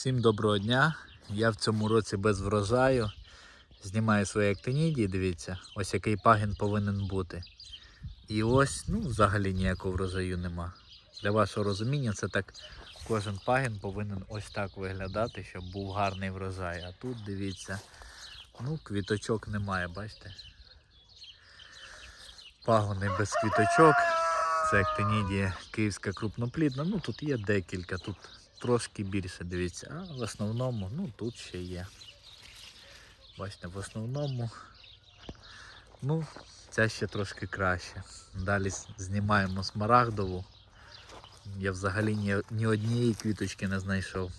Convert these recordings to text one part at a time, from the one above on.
Всім доброго дня. Я в цьому році без врожаю. Знімаю свої актинідії, дивіться, ось який пагін повинен бути. І ось, ну, взагалі ніякого врожаю нема. Для вашого розуміння, це так кожен пагін повинен ось так виглядати, щоб був гарний врожай. А тут дивіться, ну, квіточок немає, бачите? Пагони без квіточок. Це актинідія київська крупноплідна. Ну тут є декілька, тут трошки більше, дивіться. А в основному, ну тут ще є. Бачите, в основному, ну, ця ще трошки краще. Далі знімаємо смарагдову. Я взагалі ні, ні однієї квіточки не знайшов.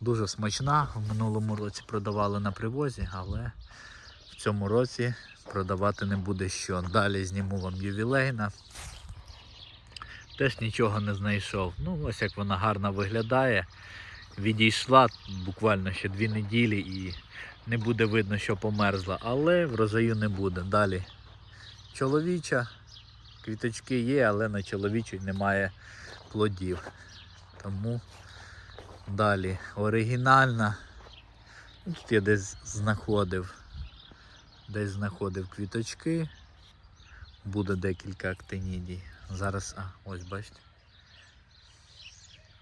Дуже смачна. В минулому році продавали на привозі, але в цьому році продавати не буде що. Далі зніму вам ювілейна. Теж нічого не знайшов. Ну, ось як вона гарно виглядає. Відійшла буквально ще дві неділі і не буде видно, що померзла, але врожаю не буде. Далі чоловіча, квіточки є, але на чоловічій немає плодів. Тому далі оригінальна. Тут я десь знаходив. Десь знаходив квіточки. Буде декілька актинідій. Зараз, а, ось бачите.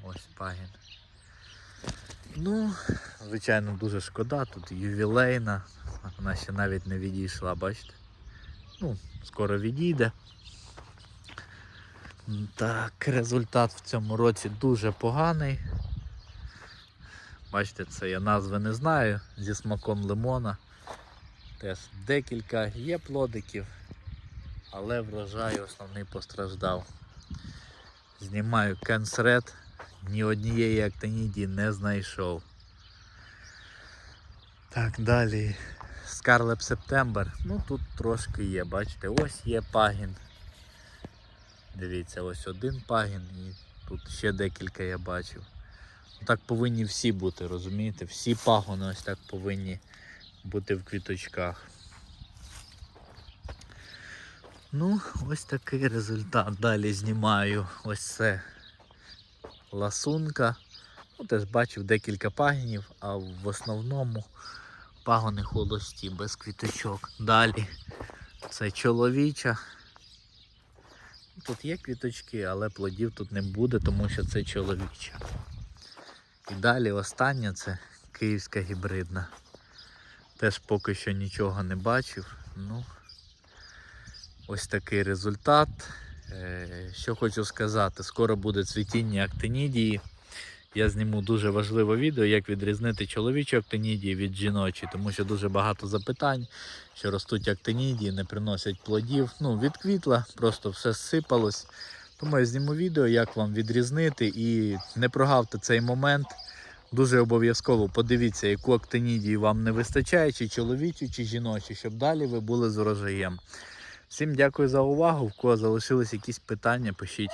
Ось пагін. Ну, звичайно, дуже шкода. Тут ювілейна. Вона ще навіть не відійшла, бачите? Ну, скоро відійде. Так, результат в цьому році дуже поганий. Бачите, це я назви не знаю зі смаком лимона. Теж декілька є плодиків, але врожай основний постраждав. Знімаю кенсред, ні однієї актинідії не знайшов. Так, далі. Скарлеп Септембер. Ну тут трошки є, бачите, ось є пагін. Дивіться, ось один пагін і тут ще декілька я бачив. Так повинні всі бути, розумієте? Всі пагони ось так повинні бути в квіточках. Ну, ось такий результат. Далі знімаю ось це ласунка. Ну, теж бачив декілька пагінів, а в основному пагони холості, без квіточок. Далі це чоловіча. Тут є квіточки, але плодів тут не буде, тому що це чоловіча. І далі остання це київська гібридна. Теж поки що нічого не бачив. Ну, ось такий результат. Е, Що хочу сказати, скоро буде цвітіння актинідії. Я зніму дуже важливе відео, як відрізнити чоловічу актинідію від жіночої, тому що дуже багато запитань, що ростуть актинідії, не приносять плодів. Ну, відквітла, просто все сипалось. Тому я зніму відео, як вам відрізнити і не прогавте цей момент. Дуже обов'язково подивіться, яку актинідію вам не вистачає, чи чоловічу, чи жіночу, щоб далі ви були з урожаєм. Всім дякую за увагу. В кого залишились якісь питання, пишіть.